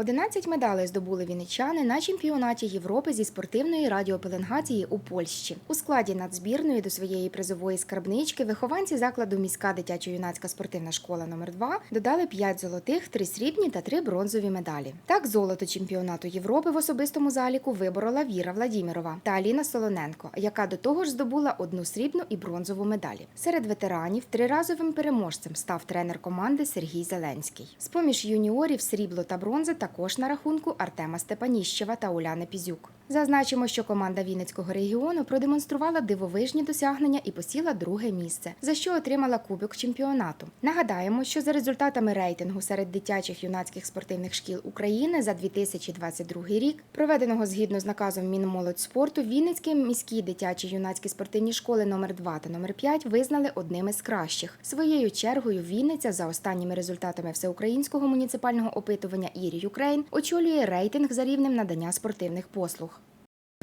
11 медалей здобули вінничани на чемпіонаті Європи зі спортивної радіопеленгації у Польщі. У складі нацзбірної до своєї призової скарбнички вихованці закладу міська дитячо-юнацька спортивна школа номер 2 додали 5 золотих, 3 срібні та 3 бронзові медалі. Так, золото чемпіонату Європи в особистому заліку виборола Віра Владімірова та Аліна Солоненко, яка до того ж здобула одну срібну і бронзову медалі. Серед ветеранів триразовим переможцем став тренер команди Сергій Зеленський. З поміж юніорів срібло та бронза також на рахунку Артема Степаніщева та Уляни Пізюк. Зазначимо, що команда Вінницького регіону продемонструвала дивовижні досягнення і посіла друге місце, за що отримала кубок чемпіонату. Нагадаємо, що за результатами рейтингу серед дитячих юнацьких спортивних шкіл України за 2022 рік, проведеного згідно з наказом Мінмолодь спорту, Вінницькі міські дитячі юнацькі спортивні школи номер 2 та номер 5 визнали одними з кращих. Своєю чергою Вінниця за останніми результатами всеукраїнського муніципального опитування Ірі Юкрейн очолює рейтинг за рівнем надання спортивних послуг.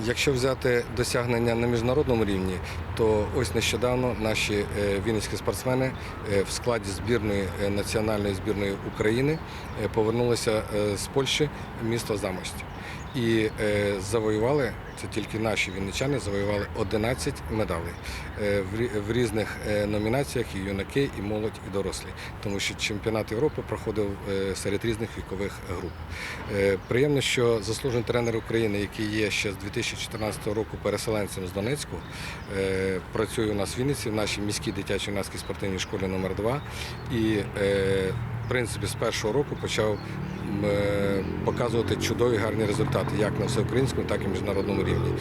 Якщо взяти досягнення на міжнародному рівні, то ось нещодавно наші е, вінницькі спортсмени е, в складі збірної е, національної збірної України повернулися з Польщі в місто Замость. І е, завоювали, це тільки наші вінничани, завоювали 11 медалей е, в в різних е, номінаціях і юнаки, і молодь, і дорослі. Тому що чемпіонат Європи проходив серед різних вікових груп. Приємно, що заслужений тренер України, який є ще з 2014 року переселенцем з Донецьку, працює у нас в Вінниці, в нашій міській дитячій юнацькій спортивній школі номер 2 І в принципі з першого року почав показувати чудові гарні результати як на всеукраїнському, так і міжнародному рівні.